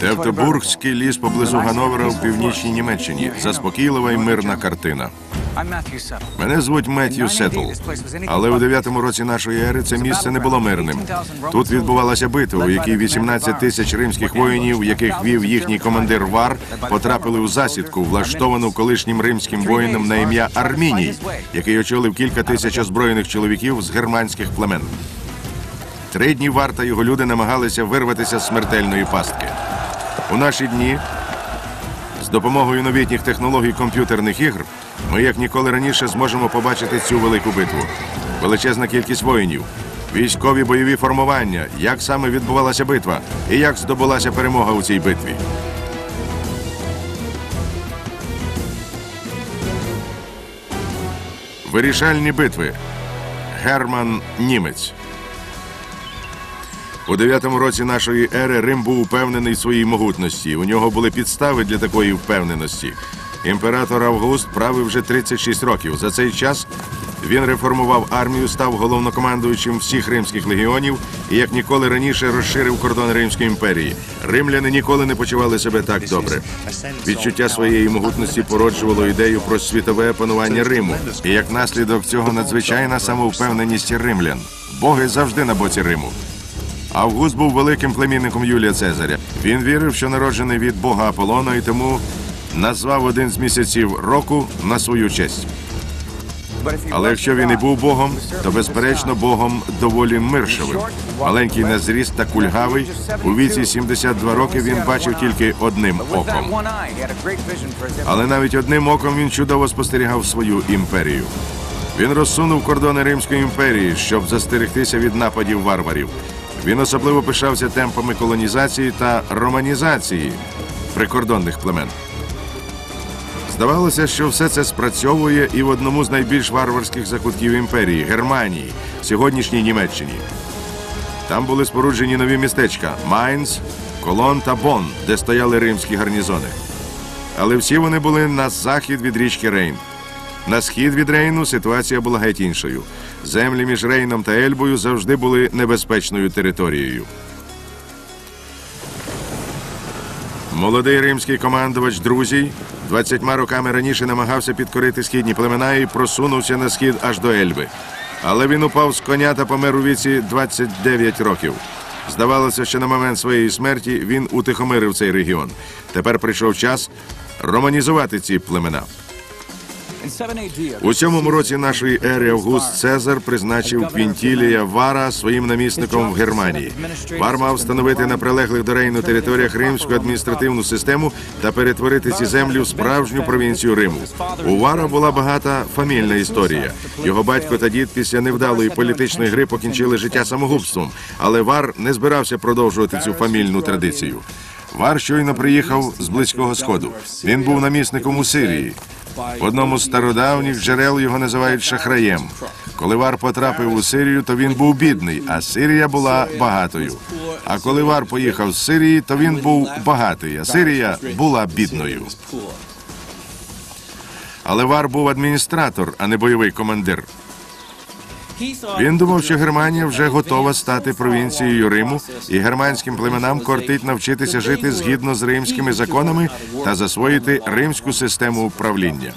Тевтобургський ліс поблизу Гановера у північній Німеччині. Заспокійлива й мирна картина. Мене звуть Меттью Сетл. Але у 9-му році нашої ери це місце не було мирним. Тут відбувалася битва, у якій 18 тисяч римських воїнів, яких вів їхній командир Вар, потрапили у засідку, влаштовану колишнім римським воїном на ім'я Арміній, який очолив кілька тисяч озброєних чоловіків з германських племен. Три дні Вар та його люди намагалися вирватися з смертельної пастки. У наші дні з допомогою новітніх технологій комп'ютерних ігр ми як ніколи раніше зможемо побачити цю велику битву. Величезна кількість воїнів, військові бойові формування, як саме відбувалася битва і як здобулася перемога у цій битві. Вирішальні битви. Герман Німець. У 9-му році нашої ери Рим був упевнений своїй могутності. У нього були підстави для такої впевненості. Імператор Август правив вже 36 років. За цей час він реформував армію, став головнокомандуючим всіх римських легіонів і як ніколи раніше розширив кордон Римської імперії. Римляни ніколи не почували себе так добре. Відчуття своєї могутності породжувало ідею про світове панування Риму. І як наслідок цього надзвичайна самовпевненість римлян. Боги завжди на боці Риму. Август був великим племінником Юлія Цезаря. Він вірив, що народжений від Бога Аполлона, і тому назвав один з місяців року на свою честь. Але якщо він і був Богом, то безперечно Богом доволі миршавим. Маленький на зріст та кульгавий. У віці 72 роки він бачив тільки одним оком. Але навіть одним оком він чудово спостерігав свою імперію. Він розсунув кордони Римської імперії, щоб застерегтися від нападів варварів. Він особливо пишався темпами колонізації та романізації прикордонних племен. Здавалося, що все це спрацьовує і в одному з найбільш варварських закутків імперії Германії, сьогоднішній Німеччині. Там були споруджені нові містечка Майнц, Колон та Бон, де стояли римські гарнізони. Але всі вони були на захід від річки Рейн. На схід від Рейну ситуація була геть іншою. Землі між Рейном та Ельбою завжди були небезпечною територією. Молодий римський командувач Друзій 20 роками раніше намагався підкорити східні племена і просунувся на схід аж до Ельби. Але він упав з коня та помер у віці 29 років. Здавалося, що на момент своєї смерті він утихомирив цей регіон. Тепер прийшов час романізувати ці племена. У сьомому році нашої ери Август Цезар призначив Квінтілія Вара своїм намісником в Германії. Вар мав встановити на прилеглих до Рейну територіях римську адміністративну систему та перетворити ці землі в справжню провінцію Риму. У Вара була багата фамільна історія. Його батько та дід після невдалої політичної гри покінчили життя самогубством, але Вар не збирався продовжувати цю фамільну традицію. Вар щойно приїхав з близького сходу. Він був намісником у Сирії. В одному з стародавніх джерел його називають шахраєм. Коли Вар потрапив у Сирію, то він був бідний, а Сирія була багатою. А коли Вар поїхав з Сирії, то він був багатий, а Сирія була бідною. Але Вар був адміністратор, а не бойовий командир. Він думав, що Германія вже готова стати провінцією Риму, і германським племенам кортить навчитися жити згідно з римськими законами та засвоїти римську систему управління.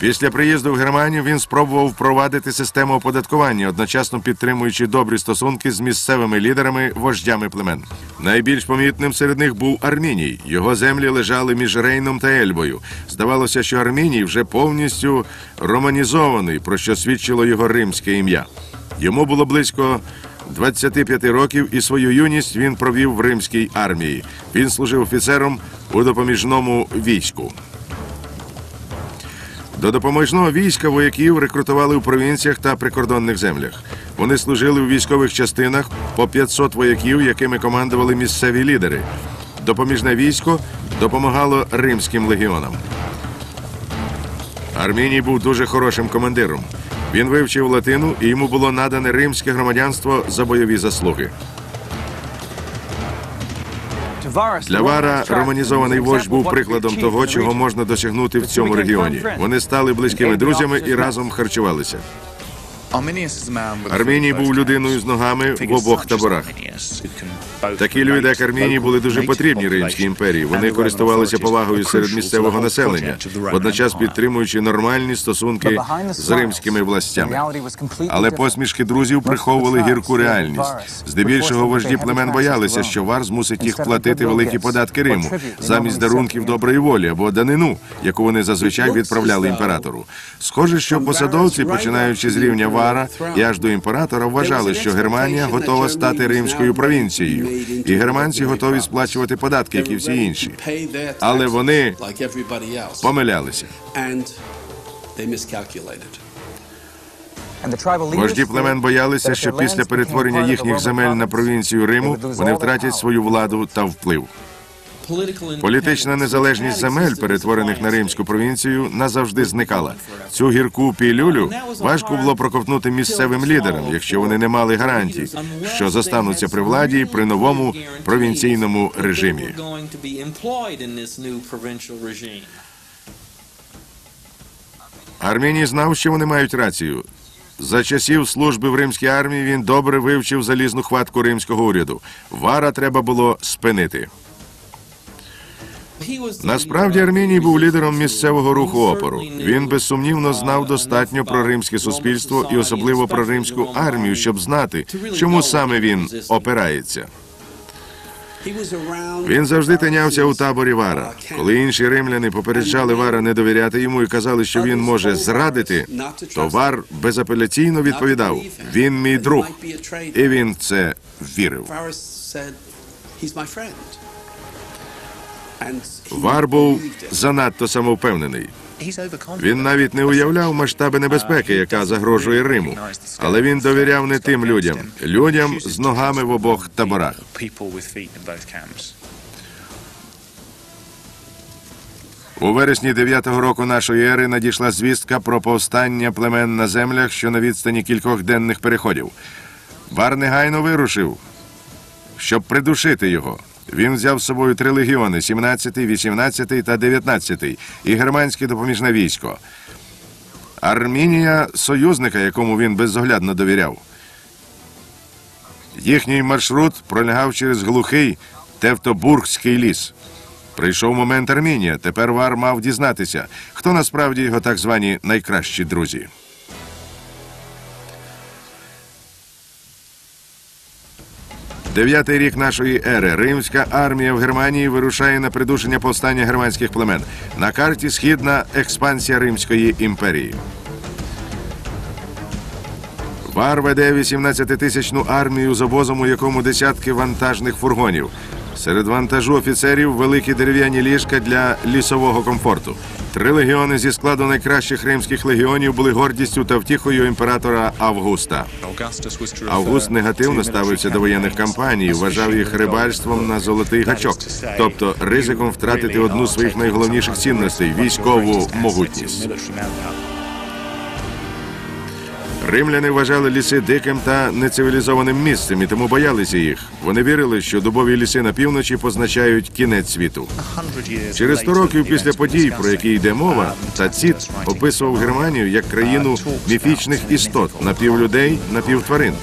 Після приїзду в Германію він спробував впровадити систему оподаткування, одночасно підтримуючи добрі стосунки з місцевими лідерами, вождями племен. Найбільш помітним серед них був Арміній. Його землі лежали між Рейном та Ельбою. Здавалося, що Арміній вже повністю романізований, про що свідчило його римське ім'я. Йому було близько 25 років, і свою юність він провів в римській армії. Він служив офіцером у допоміжному війську. До допоміжного війська вояків рекрутували у провінціях та прикордонних землях. Вони служили у військових частинах по 500 вояків, якими командували місцеві лідери. Допоміжне військо допомагало римським легіонам. Арміній був дуже хорошим командиром. Він вивчив латину, і йому було надане римське громадянство за бойові заслуги. Для Вара романізований вождь був прикладом того, чого можна досягнути в цьому регіоні. Вони стали близькими друзями і разом харчувалися. Арміній був людиною з ногами в обох таборах. Такі люди, як Арміній, були дуже потрібні Римській імперії. Вони користувалися повагою серед місцевого населення, водночас підтримуючи нормальні стосунки з римськими властями. Але посмішки друзів приховували гірку реальність. Здебільшого вожді племен боялися, що вар змусить їх платити великі податки Риму замість дарунків доброї волі або данину, яку вони зазвичай відправляли імператору. Схоже, що посадовці, починаючи з рівня вара і аж до імператора, вважали, що Германія готова стати римською провінцією, і германці готові сплачувати податки, як і всі інші. Але вони помилялися. Вожді племен боялися, що після перетворення їхніх земель на провінцію Риму вони втратять свою владу та вплив. Політична незалежність земель, перетворених на римську провінцію, назавжди зникала. Цю гірку пілюлю важко було проковтнути місцевим лідерам, якщо вони не мали гарантій, що зостануться при владі при новому провінційному режимі. Арміній знав, що вони мають рацію. За часів служби в римській армії він добре вивчив залізну хватку римського уряду. Вара треба було спинити. Насправді Арміній був лідером місцевого руху опору. Він безсумнівно знав достатньо про римське суспільство і особливо про римську армію, щоб знати, чому саме він опирається. Він завжди тинявся у таборі Вара. Коли інші римляни попереджали Вара не довіряти йому і казали, що він може зрадити, то Вар безапеляційно відповідав: він мій друг, і він це вірив. Вар був занадто самовпевнений. Він навіть не уявляв масштаби небезпеки, яка загрожує Риму. Але він довіряв не тим людям, людям з ногами в обох таборах. У вересні 9-го року нашої ери надійшла звістка про повстання племен на землях, що на відстані кількох денних переходів. Вар негайно вирушив, щоб придушити його. Він взяв з собою три легіони: 17, 18 та 19, і германське допоміжне військо. Армінія союзника, якому він безоглядно довіряв. Їхній маршрут пролягав через глухий Тевтобургський ліс. Прийшов момент Армінія. Тепер Вар мав дізнатися, хто насправді його так звані найкращі друзі. Дев'ятий рік нашої ери. Римська армія в Германії вирушає на придушення повстання германських племен. На карті східна експансія Римської імперії. Вар веде 18-тисячну армію з обозом, у якому десятки вантажних фургонів. Серед вантажу офіцерів великі дерев'яні ліжка для лісового комфорту. Три легіони зі складу найкращих римських легіонів були гордістю та втіхою імператора Августа. Август негативно ставився до воєнних кампаній, вважав їх рибальством на золотий гачок, тобто ризиком втратити одну з своїх найголовніших цінностей військову могутність. Римляни вважали ліси диким та нецивілізованим місцем і тому боялися їх. Вони вірили, що дубові ліси на півночі позначають кінець світу. Через 100 років після подій, про які йде мова, Тацит описував Германію як країну міфічних істот напівлюдей, напівтварин.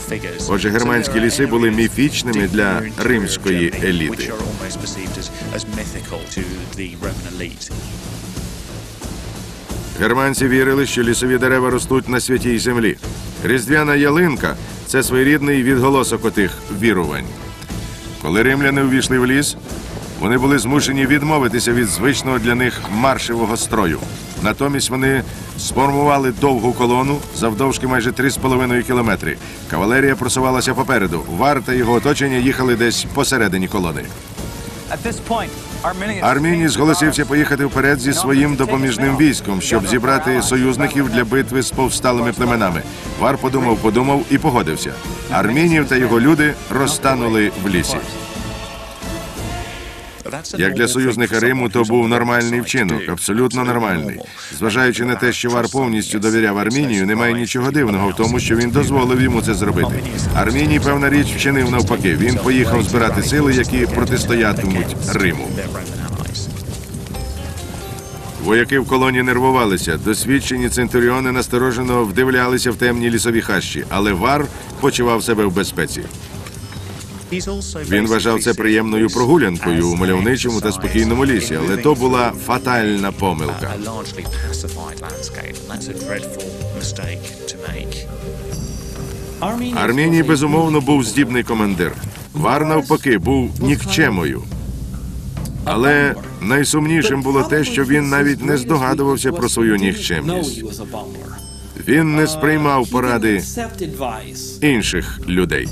Отже, германські ліси були міфічними для римської еліти. Германці вірили, що лісові дерева ростуть на святій землі. Різдвяна ялинка це своєрідний відголосок отих вірувань. Коли римляни увійшли в ліс, вони були змушені відмовитися від звичного для них маршевого строю. Натомість вони сформували довгу колону завдовжки майже 3,5 кілометри. Кавалерія просувалася попереду. Вар та його оточення їхали десь посередині колони. Арміній зголосився поїхати вперед зі своїм допоміжним військом, щоб зібрати союзників для битви з повсталими племенами. Вар подумав, подумав і погодився. Армінів та його люди розтанули в лісі. Як для союзника Риму, то був нормальний вчинок, абсолютно нормальний. Зважаючи на те, що Вар повністю довіряв Армінію, немає нічого дивного в тому, що він дозволив йому це зробити. Арміній, певна річ, вчинив навпаки. Він поїхав збирати сили, які протистоятимуть Риму. Вояки в колоні нервувалися. Досвідчені центуріони насторожено вдивлялися в темні лісові хащі, але вар почував себе в безпеці. Він вважав це приємною прогулянкою у мальовничому та спокійному лісі, але то була фатальна помилка. Арміній безумовно був здібний командир. Вар навпаки був нікчемою. Але найсумнішим було те, що він навіть не здогадувався про свою нікчемність. Він не сприймав поради інших людей.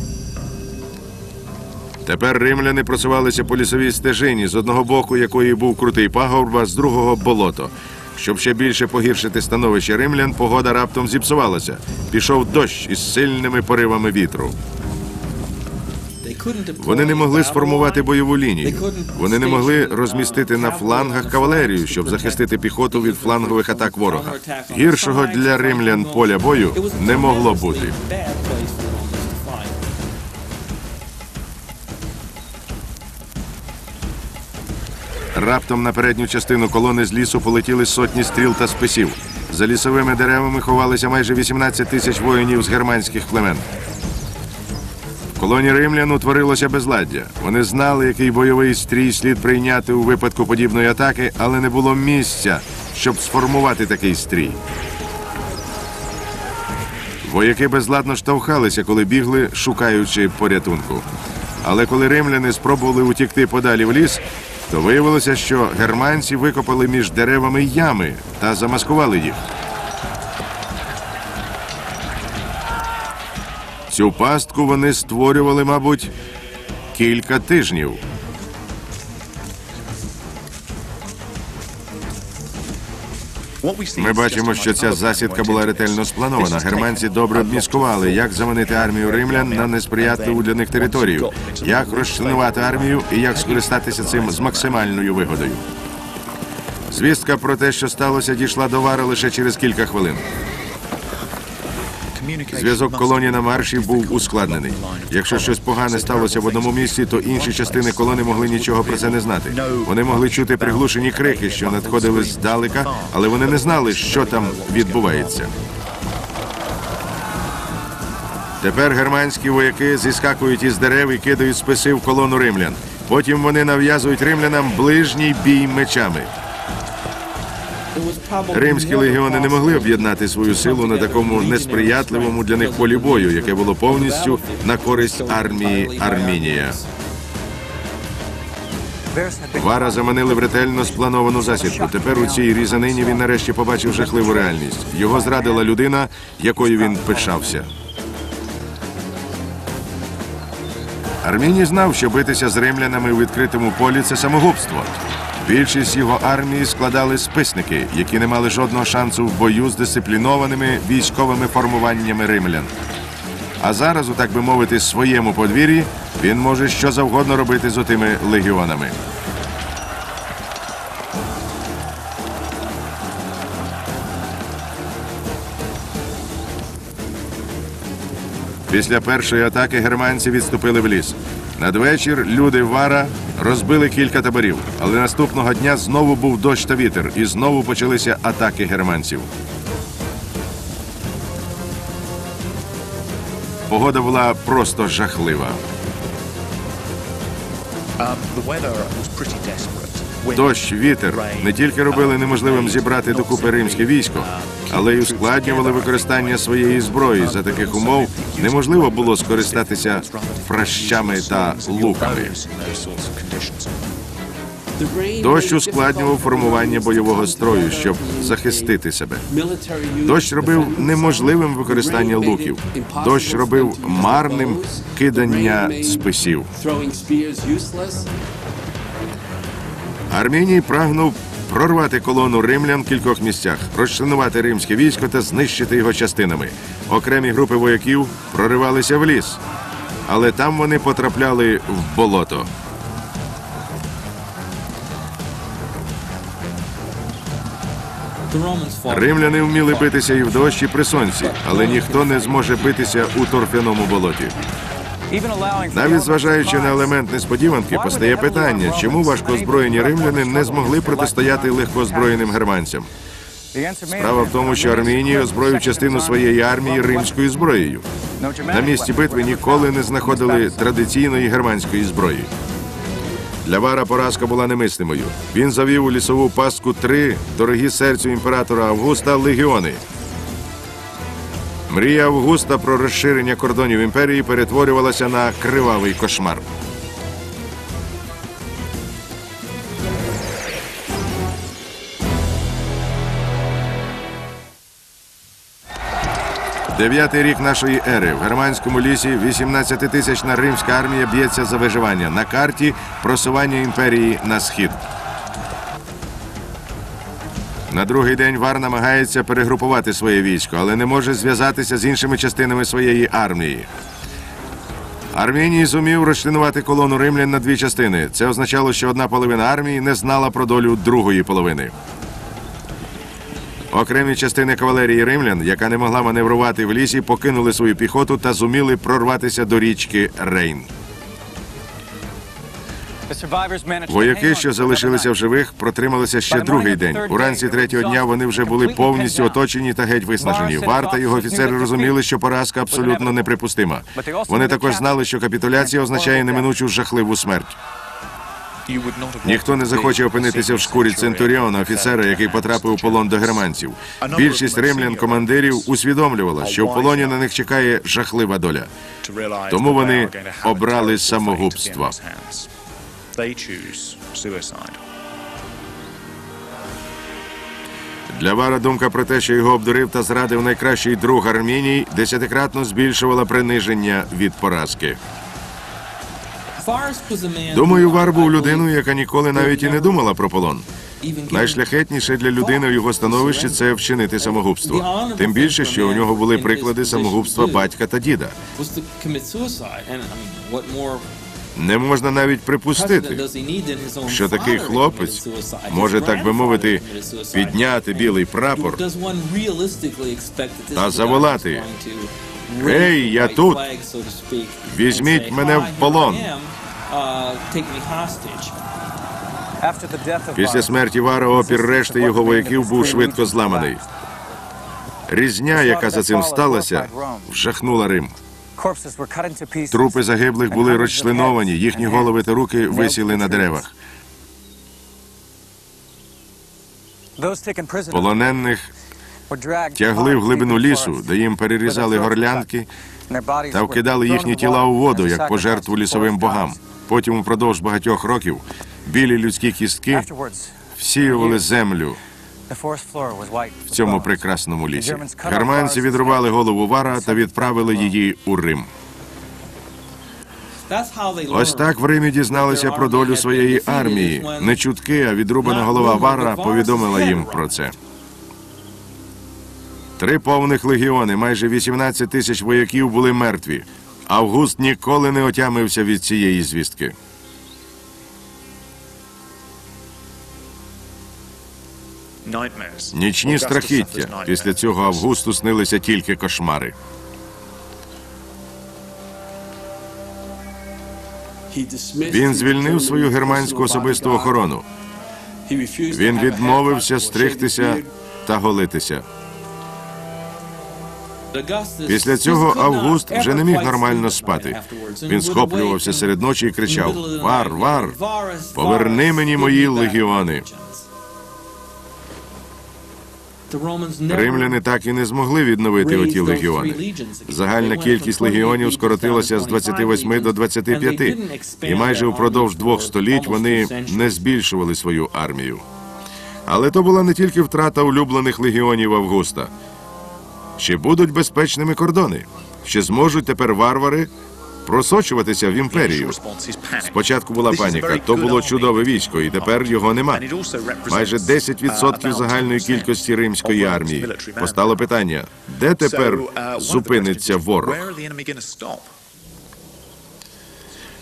Тепер римляни просувалися по лісовій стежині, з одного боку якої був крутий пагорб, а з другого болото. Щоб ще більше погіршити становище римлян, погода раптом зіпсувалася. Пішов дощ із сильними поривами вітру. Вони не могли сформувати бойову лінію. Вони не могли розмістити на флангах кавалерію, щоб захистити піхоту від флангових атак ворога. Гіршого для римлян поля бою не могло бути. Раптом на передню частину колони з лісу полетіли сотні стріл та списів. За лісовими деревами ховалися майже 18 тисяч воїнів з германських племен. В колоні римлян утворилося безладдя. Вони знали, який бойовий стрій слід прийняти у випадку подібної атаки, але не було місця, щоб сформувати такий стрій. Вояки безладно штовхалися, коли бігли, шукаючи порятунку. Але коли римляни спробували утікти подалі в ліс, то виявилося, що германці викопали між деревами ями та замаскували їх. Цю пастку вони створювали, мабуть, кілька тижнів. Ми бачимо, що ця засідка була ретельно спланована. Германці добре обміскували, як заманити армію римлян на несприятливу для них територію, як розчленувати армію і як скористатися цим з максимальною вигодою. Звістка про те, що сталося, дійшла до вара лише через кілька хвилин. Зв'язок колонії на марші був ускладнений. Якщо щось погане сталося в одному місці, то інші частини колони могли нічого про це не знати. Вони могли чути приглушені крики, що надходили здалека, але вони не знали, що там відбувається. Тепер германські вояки зіскакують із дерев і кидають списи в колону римлян. Потім вони нав'язують римлянам ближній бій мечами. Римські легіони не могли об'єднати свою силу на такому несприятливому для них полі бою, яке було повністю на користь армії Армінія. Вара заманили в ретельно сплановану засідку. Тепер у цій різанині він нарешті побачив жахливу реальність. Його зрадила людина, якою він пишався. Арміній знав, що битися з римлянами у відкритому полі це самогубство. Більшість його армії складали списники, які не мали жодного шансу в бою з дисциплінованими військовими формуваннями римлян. А зараз, у так би мовити, своєму подвір'ї він може що завгодно робити з отими легіонами. Після першої атаки германці відступили в ліс. Надвечір люди Вара розбили кілька таборів, але наступного дня знову був дощ та вітер, і знову почалися атаки германців. Погода була просто жахлива. Um, Дощ, вітер не тільки робили неможливим зібрати докупи римське військо, але й ускладнювали використання своєї зброї. За таких умов неможливо було скористатися фращами та луками. Дощ ускладнював формування бойового строю, щоб захистити себе. Дощ робив неможливим використання луків. Дощ робив марним кидання списів. Арміній прагнув прорвати колону римлян в кількох місцях, розчленувати римське військо та знищити його частинами. Окремі групи вояків проривалися в ліс, але там вони потрапляли в болото. Римляни вміли битися і в дощ, і при сонці, але ніхто не зможе битися у торфяному болоті. Навіть зважаючи на елемент несподіванки, постає питання, чому важкоозброєні римляни не змогли протистояти легкоозброєним германцям. Справа в тому, що Арміній озброїв частину своєї армії римською зброєю. На місці битви ніколи не знаходили традиційної германської зброї. Для Вара поразка була немислимою. Він завів у лісову пастку три дорогі серцю імператора Августа легіони. Мрія Августа про розширення кордонів імперії перетворювалася на кривавий кошмар. Дев'ятий рік нашої ери в германському лісі 18-тисячна римська армія б'ється за виживання на карті просування імперії на схід. На другий день Вар намагається перегрупувати своє військо, але не може зв'язатися з іншими частинами своєї армії. Арміній зумів розчленувати колону римлян на дві частини. Це означало, що одна половина армії не знала про долю другої половини. Окремі частини кавалерії римлян, яка не могла маневрувати в лісі, покинули свою піхоту та зуміли прорватися до річки Рейн. Вояки, що залишилися в живих, протрималися ще другий день. Уранці третього дня вони вже були повністю оточені та геть виснажені. Вар та його офіцери розуміли, що поразка абсолютно неприпустима. Вони також знали, що капітуляція означає неминучу жахливу смерть. Ніхто не захоче опинитися в шкурі центуріона, офіцера, який потрапив у полон до германців. Більшість римлян командирів усвідомлювала, що в полоні на них чекає жахлива доля. Тому вони обрали самогубство. The. They choose suicide. Для Вара думка про те, що його обдурив та зрадив найкращий друг Арміній, десятикратно збільшувала приниження від поразки. Думаю, Вар був людиною, яка ніколи навіть і не думала про полон. Найшляхетніше для людини в його становищі це вчинити самогубство. Тим більше, що у нього були приклади самогубства батька та діда. Не можна навіть припустити, що такий хлопець може, так би мовити, підняти білий прапор та заволати «Гей, я тут! Візьміть мене в полон. Після смерті Вара опір решти його вояків був швидко зламаний. Різня, яка за цим сталася, вжахнула Рим. Трупи загиблих були розчленовані, їхні голови та руки висіли на деревах. Полонених тягли в глибину лісу, де їм перерізали горлянки та вкидали їхні тіла у воду як пожертву лісовим богам. Потім, упродовж багатьох років, білі людські кістки всіювали землю в цьому прекрасному лісі. Германці відрубали голову Вара та відправили її у Рим. Ось так в Римі дізналися про долю своєї армії. Не чутки, а відрубана голова Вара повідомила їм про це. Три повних легіони, майже 18 тисяч вояків були мертві. Август ніколи не отямився від цієї звістки. Нічні страхіття. Після цього Августу снилися тільки кошмари. Він звільнив свою германську особисту охорону. Він відмовився стригтися та голитися. Після цього Август вже не міг нормально спати. Він схоплювався серед ночі і кричав: Вар, вар, поверни мені мої легіони. Римляни так і не змогли відновити оті легіони. Загальна кількість легіонів скоротилася з 28 до 25, і майже упродовж двох століть вони не збільшували свою армію. Але то була не тільки втрата улюблених легіонів Августа. Чи будуть безпечними кордони? Чи зможуть тепер варвари просочуватися в імперію? Спочатку була паніка. То було чудове військо, і тепер його нема. Майже 10% загальної кількості римської армії. Постало питання: де тепер зупиниться ворог?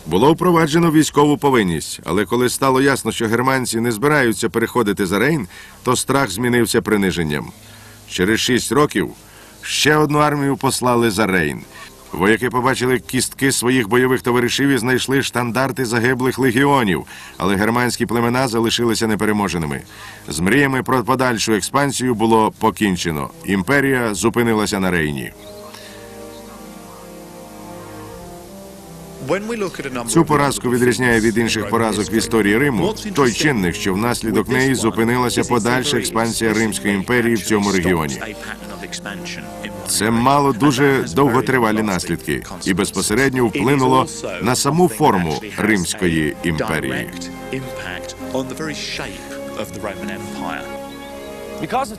Було впроваджено військову повинність, але коли стало ясно, що германці не збираються переходити за Рейн, то страх змінився приниженням. Через шість років ще одну армію послали за Рейн. Вояки побачили кістки своїх бойових товаришів і знайшли штандарти загиблих легіонів, але германські племена залишилися непереможеними. З мріями про подальшу експансію було покінчено. Імперія зупинилася на Рейні. Цю поразку відрізняє від інших поразок в історії Риму той чинник, що внаслідок неї зупинилася подальша експансія Римської імперії в цьому регіоні. Це мало дуже довготривалі наслідки і безпосередньо вплинуло на саму форму Римської імперії.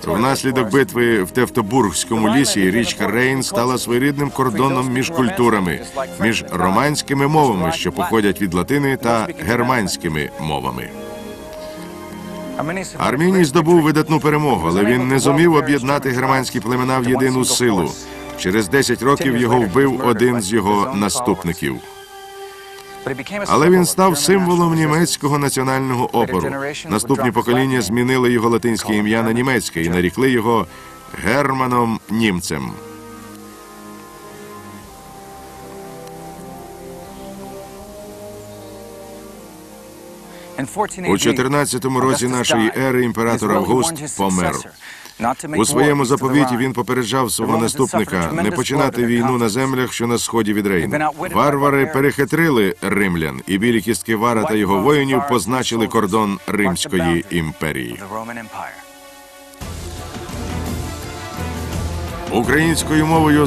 Внаслідок битви в Тевтобургському лісі річка Рейн стала своєрідним кордоном між культурами, між романськими мовами, що походять від латини, та германськими мовами. Арміній здобув видатну перемогу, але він не зумів об'єднати германські племена в єдину силу. Через 10 років його вбив один з його наступників. Але він став символом німецького національного опору. Наступні покоління змінили його латинське ім'я на німецьке і нарікли його Германом Німцем. У 14 році нашої ери імператор Август помер. У своєму заповіті він попереджав свого наступника не починати війну на землях, що на сході від Рейну. Варвари перехитрили римлян, і білі кістки Вара та його воїнів позначили кордон Римської імперії. Українською мовою